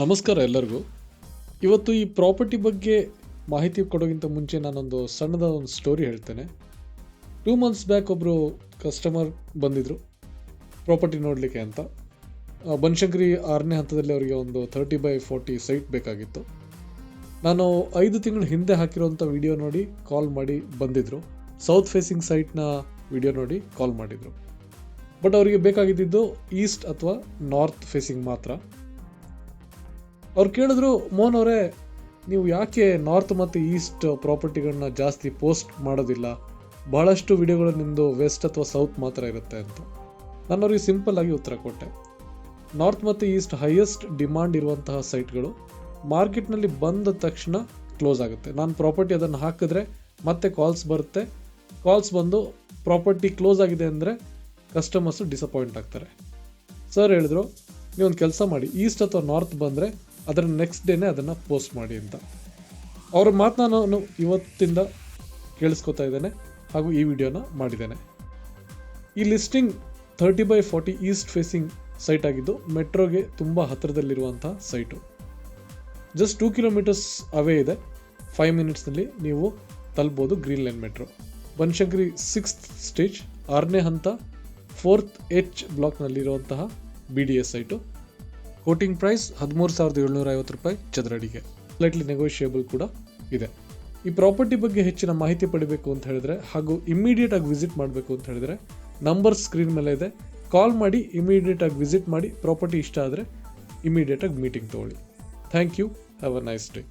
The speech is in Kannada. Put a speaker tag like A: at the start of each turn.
A: ನಮಸ್ಕಾರ ಎಲ್ಲರಿಗೂ. ಇವತ್ತು ಈ ಪ್ರಾಪರ್ಟಿ ಬಗ್ಗೆ ಮಾಹಿತಿ ಕೊಡೋಕ್ಕಿಂತ ಮುಂಚೆ ನಾನೊಂದು ಸಣ್ಣದ ಒಂದು ಸ್ಟೋರಿ ಹೇಳ್ತೇನೆ. ಟೂ ಮಂತ್ಸ್ ಬ್ಯಾಕ್ ಒಬ್ಬರು ಕಸ್ಟಮರ್ ಬಂದಿದ್ದರು ಪ್ರಾಪರ್ಟಿ ನೋಡಲಿಕ್ಕೆ ಅಂತ. ಬನಶಂಕರಿ ಆರನೇ ಹಂತದಲ್ಲಿ ಅವರಿಗೆ ಒಂದು ತರ್ಟಿ ಬೈ ಫೋರ್ಟಿ ಸೈಟ್ ಬೇಕಾಗಿತ್ತು. ನಾನು ಐದು ತಿಂಗಳು ಹಿಂದೆ ಹಾಕಿರೋಂಥ ವಿಡಿಯೋ ನೋಡಿ ಕಾಲ್ ಮಾಡಿ ಬಂದಿದ್ದರು ಸೌತ್ ಫೇಸಿಂಗ್ ಸೈಟ್ನ ವಿಡಿಯೋ ನೋಡಿ ಕಾಲ್ ಮಾಡಿದರು. ಬಟ್ ಅವರಿಗೆ ಬೇಕಾಗಿದ್ದಿದ್ದು ಈಸ್ಟ್ ಅಥವಾ ನಾರ್ತ್ ಫೇಸಿಂಗ್ ಮಾತ್ರ. ಅವ್ರು ಕೇಳಿದ್ರು, ಮೋಹನ್ ಅವರೇ, ನೀವು ಯಾಕೆ ನಾರ್ತ್ ಮತ್ತು ಈಸ್ಟ್ ಪ್ರಾಪರ್ಟಿಗಳನ್ನ ಜಾಸ್ತಿ ಪೋಸ್ಟ್ ಮಾಡೋದಿಲ್ಲ? ಬಹಳಷ್ಟು ವಿಡಿಯೋಗಳು ನಿಮ್ಮದು ವೆಸ್ಟ್ ಅಥವಾ ಸೌತ್ ಮಾತ್ರ ಇರುತ್ತೆ ಅಂತ. ನಾನು ಅವ್ರಿಗೆ ಸಿಂಪಲ್ ಆಗಿ ಉತ್ತರ ಕೊಟ್ಟೆ. ನಾರ್ತ್ ಮತ್ತು ಈಸ್ಟ್ ಹೈಯೆಸ್ಟ್ ಡಿಮಾಂಡ್ ಇರುವಂತಹ ಸೈಟ್ಗಳು ಮಾರ್ಕೆಟ್ನಲ್ಲಿ ಬಂದ ತಕ್ಷಣ ಕ್ಲೋಸ್ ಆಗುತ್ತೆ. ನಾನು ಪ್ರಾಪರ್ಟಿ ಅದನ್ನು ಹಾಕಿದ್ರೆ ಮತ್ತೆ ಕಾಲ್ಸ್ ಬರುತ್ತೆ. ಕಾಲ್ಸ್ ಬಂದು ಪ್ರಾಪರ್ಟಿ ಕ್ಲೋಸ್ ಆಗಿದೆ ಅಂದರೆ ಕಸ್ಟಮರ್ಸು ಡಿಸಪಾಯಿಂಟ್ ಆಗ್ತಾರೆ. ಸರ್ ಹೇಳಿದ್ರು, ನೀವೊಂದು ಕೆಲಸ ಮಾಡಿ, ಈಸ್ಟ್ ಅಥವಾ ನಾರ್ತ್ ಬಂದರೆ ಅದರ ನೆಕ್ಸ್ಟ್ ಡೇನೇ ಅದನ್ನು ಪೋಸ್ಟ್ ಮಾಡಿ ಅಂತ. ಅವ್ರ ಮಾತು ನಾನು ಇವತ್ತಿಂದ ಕೇಳಿಸ್ಕೊತಾ ಇದ್ದೇನೆ ಹಾಗೂ ಈ ವಿಡಿಯೋನ ಮಾಡಿದ್ದೇನೆ. ಈ listing thirty by forty east facing site ಆಗಿದ್ದು ಮೆಟ್ರೋಗೆ ತುಂಬ ಹತ್ತಿರದಲ್ಲಿರುವಂಥ site just two kilometers away ಇದೆ. ಫೈವ್ ಮಿನಿಟ್ಸ್ನಲ್ಲಿ ನೀವು ತಲುಪ್ಬೋದು green line metro Banashankari sixth stage ಆರನೇ ಹಂತ fourth H ಬ್ಲಾಕ್ನಲ್ಲಿರುವಂತಹ B D S site quoting price ಹದಿಮೂರು ಸಾವಿರದ ಏಳ್ನೂರ ಐವತ್ತು ರೂಪಾಯಿ ಚದರಡಿಗೆ. ಸ್ಲೈಟ್ಲಿ ನೆಗೋಷಿಯೇಬಲ್ ಕೂಡ ಇದೆ. ಈ ಪ್ರಾಪರ್ಟಿ ಬಗ್ಗೆ ಹೆಚ್ಚಿನ ಮಾಹಿತಿ ಪಡಿಬೇಕು ಅಂತ ಹೇಳಿದ್ರೆ ಹಾಗೂ ಇಮಿಡಿಯೇಟ್ ಆಗಿ ವಿಸಿಟ್ ಮಾಡಬೇಕು ಅಂತ ಹೇಳಿದ್ರೆ ನಂಬರ್ ಸ್ಕ್ರೀನ್ ಮೇಲೆ ಇದೆ. ಕಾಲ್ ಮಾಡಿ ಇಮಿಡಿಯೇಟ್ ಆಗಿ ವಿಸಿಟ್ ಮಾಡಿ ಪ್ರಾಪರ್ಟಿ ಇಷ್ಟ ಆದರೆ ಇಮಿಡಿಯೇಟ್ ಆಗಿ ಮೀಟಿಂಗ್ ತಗೊಳ್ಳಿ. Thank you have a nice day